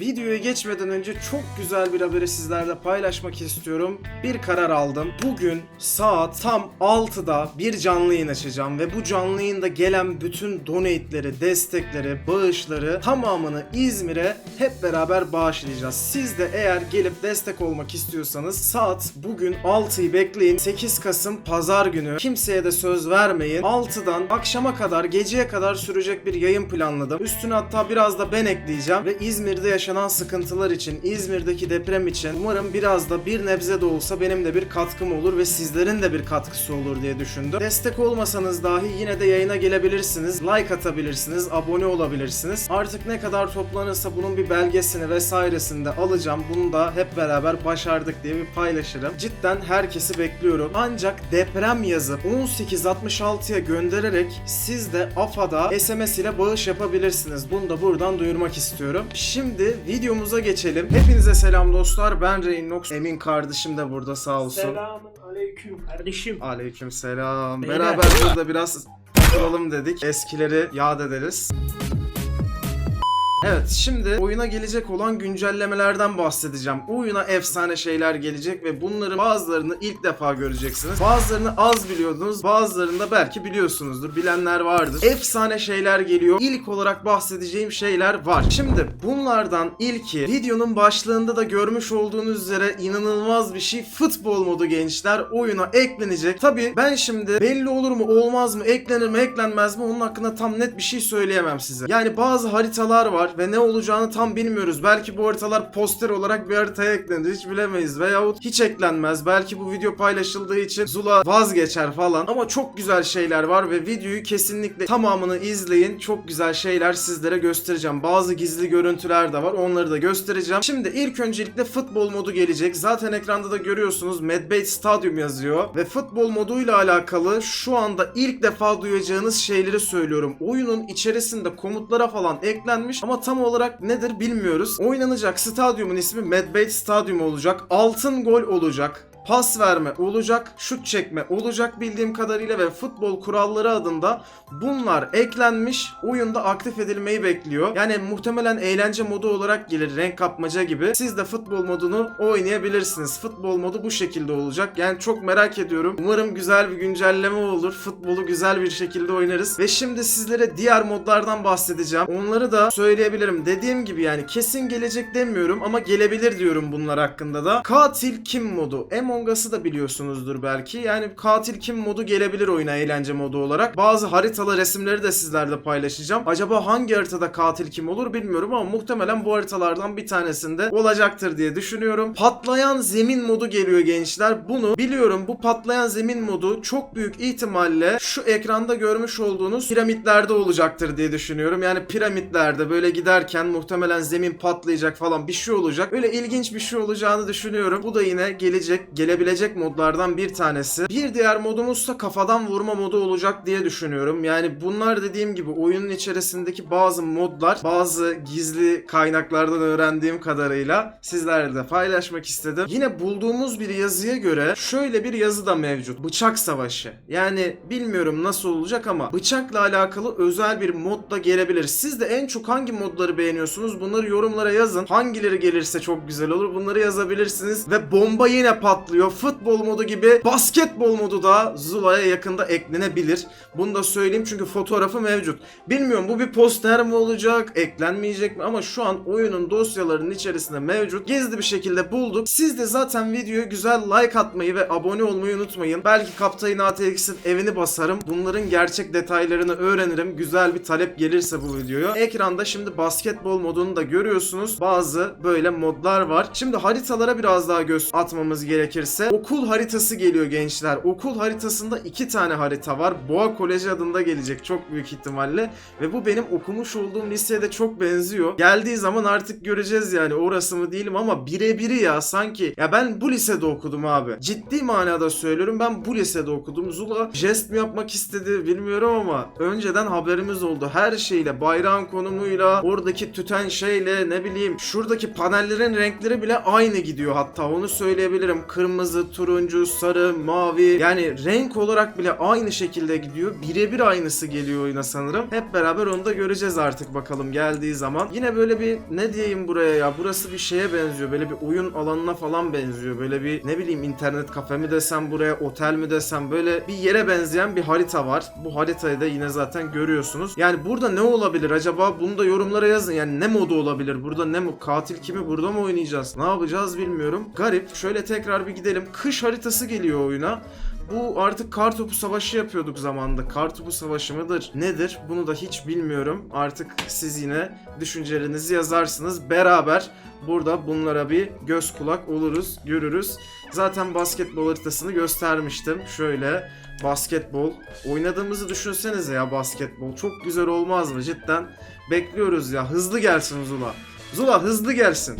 Videoya geçmeden önce çok güzel bir haberi sizlerle paylaşmak istiyorum. Bir karar aldım. Bugün saat tam 6'da bir canlı yayın açacağım ve bu canlı yayında gelen bütün donate'leri, destekleri, bağışları tamamını İzmir'e hep beraber bağışlayacağız. Siz de eğer gelip destek olmak istiyorsanız saat bugün 6'yı bekleyin. 8 Kasım pazar günü. Kimseye de söz vermeyin. 6'dan akşama kadar, geceye kadar sürecek bir yayın planladım. Üstüne hatta biraz da ben ekleyeceğim ve İzmir'de yaşanan sıkıntılar için, İzmir'deki deprem için umarım biraz da bir nebze de olsa benim de bir katkım olur ve sizlerin de bir katkısı olur diye düşündüm. Destek olmasanız dahi yine de yayına gelebilirsiniz, like atabilirsiniz, abone olabilirsiniz. Artık ne kadar toplanırsa bunun bir belgesini vesairesini de alacağım. Bunu da hep beraber başardık diye bir paylaşırım. Cidden herkesi bekliyorum. Ancak deprem yazıp 1866'ya göndererek siz de AFA'da SMS ile bağış yapabilirsiniz. Bunu da buradan duyurmak istiyorum. Şimdi videomuza geçelim. Hepinize selam dostlar. Ben Reynox. Emin kardeşim de burada sağ olsun. Selamun aleyküm kardeşim. Aleyküm selam. Beyler. Beraber burada biraz oturalım dedik. Eskileri yad ederiz. Evet şimdi oyuna gelecek olan güncellemelerden bahsedeceğim. Oyuna efsane şeyler gelecek ve bunların bazılarını ilk defa göreceksiniz. Bazılarını az biliyordunuz, bazılarını da belki biliyorsunuzdur. Bilenler vardır. Efsane şeyler geliyor. İlk olarak bahsedeceğim şeyler var. Şimdi bunlardan ilki videonun başlığında da görmüş olduğunuz üzere inanılmaz bir şey. Futbol modu gençler oyuna eklenecek. Tabi ben şimdi belli olur mu olmaz mı eklenir mi eklenmez mi onun hakkında tam net bir şey söyleyemem size. Yani bazı haritalar var ve ne olacağını tam bilmiyoruz. Belki bu haritalar poster olarak bir haritaya eklenir hiç bilemeyiz. Veyahut hiç eklenmez. Belki bu video paylaşıldığı için Zula vazgeçer falan. Ama çok güzel şeyler var ve videoyu kesinlikle tamamını izleyin. Çok güzel şeyler sizlere göstereceğim. Bazı gizli görüntüler de var. Onları da göstereceğim. Şimdi ilk öncelikle futbol modu gelecek. Zaten ekranda da görüyorsunuz Medbay Stadium yazıyor. Ve futbol moduyla alakalı şu anda ilk defa duyacağınız şeyleri söylüyorum. Oyunun içerisinde komutlara falan eklenmiş ama tam olarak nedir bilmiyoruz. Oynanacak stadyumun ismi Medbay Stadium olacak. Altın gol olacak pas verme olacak, şut çekme olacak bildiğim kadarıyla ve futbol kuralları adında bunlar eklenmiş. Oyunda aktif edilmeyi bekliyor. Yani muhtemelen eğlence modu olarak gelir renk kapmaca gibi. Siz de futbol modunu oynayabilirsiniz. Futbol modu bu şekilde olacak. Yani çok merak ediyorum. Umarım güzel bir güncelleme olur. Futbolu güzel bir şekilde oynarız. Ve şimdi sizlere diğer modlardan bahsedeceğim. Onları da söyleyebilirim. Dediğim gibi yani kesin gelecek demiyorum ama gelebilir diyorum bunlar hakkında da. Katil kim modu. Among Us'ı da biliyorsunuzdur belki. Yani katil kim modu gelebilir oyuna eğlence modu olarak. Bazı haritalı resimleri de sizlerle paylaşacağım. Acaba hangi haritada katil kim olur bilmiyorum ama muhtemelen bu haritalardan bir tanesinde olacaktır diye düşünüyorum. Patlayan zemin modu geliyor gençler. Bunu biliyorum bu patlayan zemin modu çok büyük ihtimalle şu ekranda görmüş olduğunuz piramitlerde olacaktır diye düşünüyorum. Yani piramitlerde böyle giderken muhtemelen zemin patlayacak falan bir şey olacak. Öyle ilginç bir şey olacağını düşünüyorum. Bu da yine gelecek, gelebilecek modlardan bir tanesi. Bir diğer modumuzsa kafadan vurma modu olacak diye düşünüyorum. Yani bunlar dediğim gibi oyunun içerisindeki bazı modlar, bazı gizli kaynaklardan öğrendiğim kadarıyla sizlerle de paylaşmak istedim. Yine bulduğumuz bir yazıya göre şöyle bir yazı da mevcut. Bıçak savaşı. Yani bilmiyorum nasıl olacak ama bıçakla alakalı özel bir mod da gelebilir. Siz de en çok hangi modları beğeniyorsunuz? Bunları yorumlara yazın. Hangileri gelirse çok güzel olur. Bunları yazabilirsiniz. Ve bomba yine patlıyor. Futbol modu gibi basketbol modu da Zula'ya yakında eklenebilir. Bunu da söyleyeyim çünkü fotoğrafı mevcut. Bilmiyorum bu bir poster mi olacak, eklenmeyecek mi ama şu an oyunun dosyalarının içerisinde mevcut. Gizli bir şekilde bulduk. Siz de zaten videoya güzel like atmayı ve abone olmayı unutmayın. Belki Kaptan ATX'in evini basarım. Bunların gerçek detaylarını öğrenirim. Güzel bir talep gelirse bu videoya. Ekranda şimdi basketbol modunu da görüyorsunuz. Bazı böyle modlar var. Şimdi haritalara biraz daha göz atmamız gerekirse okul haritası geliyor gençler. Okul haritasında iki tane harita var. Boğa Koleji adında gelecek çok büyük ihtimalle ve bu benim okumuş olduğum liseye de çok benziyor. Geldiği zaman artık göreceğiz yani orası mı değilim ama birebiri ya sanki. Ya ben bu lisede okudum abi. Ciddi manada söylüyorum ben bu lisede okudum. Zula jest mi yapmak istedi bilmiyorum ama önceden haberimiz oldu. Her şeyle bayrağın konumuyla oradaki tüten şeyle ne bileyim şuradaki panellerin renkleri bile aynı gidiyor hatta onu söyleyebilirim. Kırmızı kırmızı, turuncu, sarı, mavi yani renk olarak bile aynı şekilde gidiyor. Birebir aynısı geliyor oyuna sanırım. Hep beraber onu da göreceğiz artık bakalım geldiği zaman. Yine böyle bir ne diyeyim buraya ya burası bir şeye benziyor. Böyle bir oyun alanına falan benziyor. Böyle bir ne bileyim internet kafe mi desem buraya otel mi desem böyle bir yere benzeyen bir harita var. Bu haritayı da yine zaten görüyorsunuz. Yani burada ne olabilir acaba bunu da yorumlara yazın. Yani ne modu olabilir? Burada ne mo katil kimi burada mı oynayacağız? Ne yapacağız bilmiyorum. Garip. Şöyle tekrar bir gidelim. Kış haritası geliyor oyuna. Bu artık kartopu savaşı yapıyorduk zamanında. Kartopu savaşı mıdır? Nedir? Bunu da hiç bilmiyorum. Artık siz yine düşüncelerinizi yazarsınız. Beraber burada bunlara bir göz kulak oluruz, görürüz. Zaten basketbol haritasını göstermiştim. Şöyle basketbol. Oynadığımızı düşünsenize ya basketbol. Çok güzel olmaz mı cidden? Bekliyoruz ya. Hızlı gelsin Zula. Zula hızlı gelsin.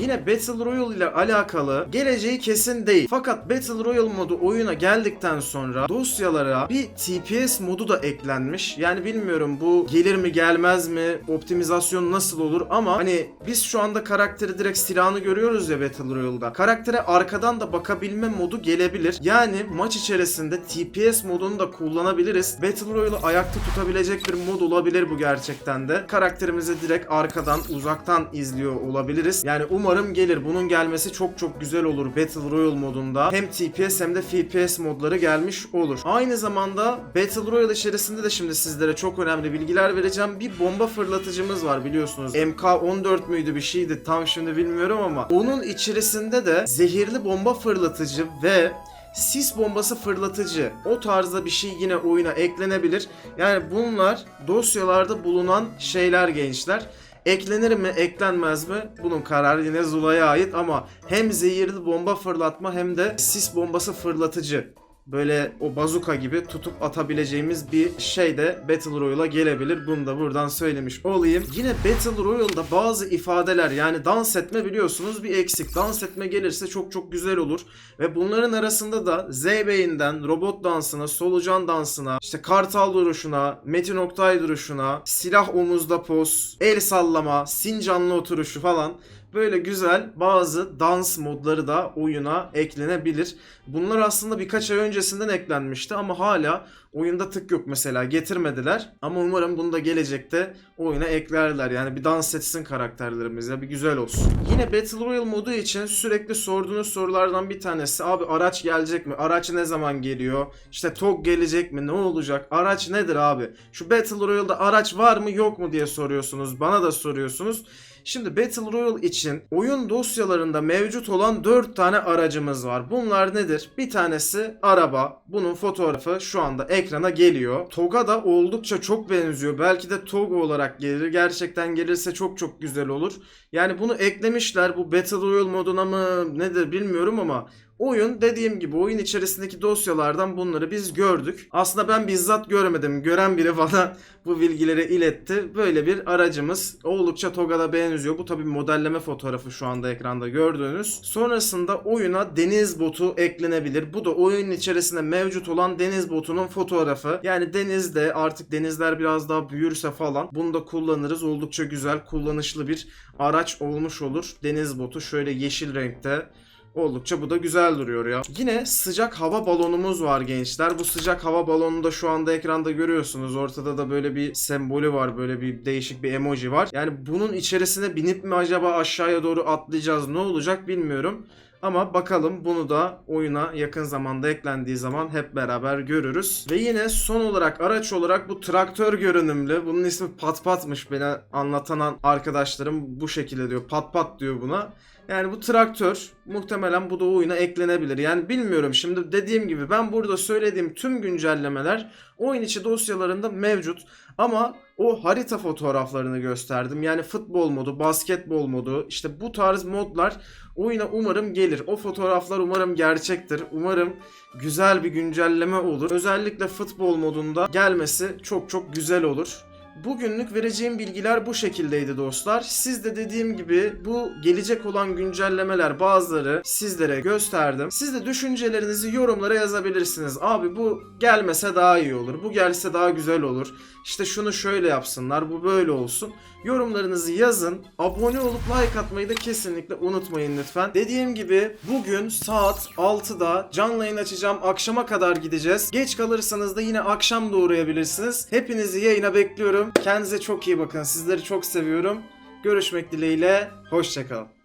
Yine Battle Royale ile alakalı geleceği kesin değil. Fakat Battle Royale modu oyuna geldikten sonra dosyalara bir TPS modu da eklenmiş. Yani bilmiyorum bu gelir mi gelmez mi optimizasyon nasıl olur ama hani biz şu anda karakteri direkt silahını görüyoruz ya Battle Royale'da. Karaktere arkadan da bakabilme modu gelebilir. Yani maç içerisinde TPS modunu da kullanabiliriz. Battle Royale'ı ayakta tutabilecek bir mod olabilir bu gerçekten de. Karakterimizi direkt arkadan uzaktan izliyor olabiliriz. Yani umarım gelir. Bunun gelmesi çok çok güzel olur Battle Royale modunda. Hem TPS hem de FPS modları gelmiş olur. Aynı zamanda Battle Royale içerisinde de şimdi sizlere çok önemli bilgiler vereceğim. Bir bomba fırlatıcımız var biliyorsunuz. MK14 müydü bir şeydi tam şimdi bilmiyorum ama onun içerisinde de zehirli bomba fırlatıcı ve sis bombası fırlatıcı o tarzda bir şey yine oyuna eklenebilir. Yani bunlar dosyalarda bulunan şeyler gençler. Eklenir mi, eklenmez mi? Bunun kararı yine Zula'ya ait ama hem zehirli bomba fırlatma hem de sis bombası fırlatıcı böyle o bazuka gibi tutup atabileceğimiz bir şey de Battle Royale'a gelebilir. Bunu da buradan söylemiş olayım. Yine Battle Royale'da bazı ifadeler yani dans etme biliyorsunuz bir eksik. Dans etme gelirse çok çok güzel olur. Ve bunların arasında da Zeybeğinden robot dansına, solucan dansına, işte kartal duruşuna, Metin Oktay duruşuna, silah omuzda poz, el sallama, sincanlı oturuşu falan böyle güzel bazı dans modları da oyuna eklenebilir. Bunlar aslında birkaç ay öncesinden eklenmişti ama hala oyunda tık yok mesela getirmediler. Ama umarım bunu da gelecekte oyuna eklerler. Yani bir dans etsin karakterlerimiz ya bir güzel olsun. Yine Battle Royale modu için sürekli sorduğunuz sorulardan bir tanesi abi araç gelecek mi? Araç ne zaman geliyor? İşte TOG gelecek mi? Ne olacak? Araç nedir abi? Şu Battle Royale'da araç var mı yok mu diye soruyorsunuz. Bana da soruyorsunuz. Şimdi Battle Royale için oyun dosyalarında mevcut olan 4 tane aracımız var. Bunlar nedir? Bir tanesi araba. Bunun fotoğrafı şu anda ekrana geliyor. TOG'a da oldukça çok benziyor. Belki de TOG olarak gelir. Gerçekten gelirse çok çok güzel olur. Yani bunu eklemişler. Bu Battle Royale moduna mı nedir bilmiyorum ama Oyun dediğim gibi oyun içerisindeki dosyalardan bunları biz gördük. Aslında ben bizzat görmedim. Gören biri bana bu bilgileri iletti. Böyle bir aracımız. Oldukça TOGA'da benziyor. Bu tabi modelleme fotoğrafı şu anda ekranda gördüğünüz. Sonrasında oyuna deniz botu eklenebilir. Bu da oyunun içerisinde mevcut olan deniz botunun fotoğrafı. Yani denizde artık denizler biraz daha büyürse falan bunu da kullanırız. Oldukça güzel kullanışlı bir araç olmuş olur. Deniz botu şöyle yeşil renkte. Oldukça bu da güzel duruyor ya. Yine sıcak hava balonumuz var gençler. Bu sıcak hava balonunu da şu anda ekranda görüyorsunuz. Ortada da böyle bir sembolü var. Böyle bir değişik bir emoji var. Yani bunun içerisine binip mi acaba aşağıya doğru atlayacağız ne olacak bilmiyorum. Ama bakalım bunu da oyuna yakın zamanda eklendiği zaman hep beraber görürüz. Ve yine son olarak araç olarak bu traktör görünümlü. Bunun ismi Pat Pat'mış beni anlatan arkadaşlarım bu şekilde diyor. Pat Pat diyor buna. Yani bu traktör muhtemelen bu da oyuna eklenebilir. Yani bilmiyorum şimdi dediğim gibi ben burada söylediğim tüm güncellemeler oyun içi dosyalarında mevcut. Ama o harita fotoğraflarını gösterdim. Yani futbol modu, basketbol modu işte bu tarz modlar oyuna umarım gelir. O fotoğraflar umarım gerçektir. Umarım güzel bir güncelleme olur. Özellikle futbol modunda gelmesi çok çok güzel olur. Bugünlük vereceğim bilgiler bu şekildeydi dostlar. Siz de dediğim gibi bu gelecek olan güncellemeler bazıları sizlere gösterdim. Siz de düşüncelerinizi yorumlara yazabilirsiniz. Abi bu gelmese daha iyi olur. Bu gelse daha güzel olur. İşte şunu şöyle yapsınlar. Bu böyle olsun. Yorumlarınızı yazın. Abone olup like atmayı da kesinlikle unutmayın lütfen. Dediğim gibi bugün saat 6'da canlı yayın açacağım. Akşama kadar gideceğiz. Geç kalırsanız da yine akşam doğrayabilirsiniz. Hepinizi yayına bekliyorum ediyorum. Kendinize çok iyi bakın. Sizleri çok seviyorum. Görüşmek dileğiyle. Hoşçakalın.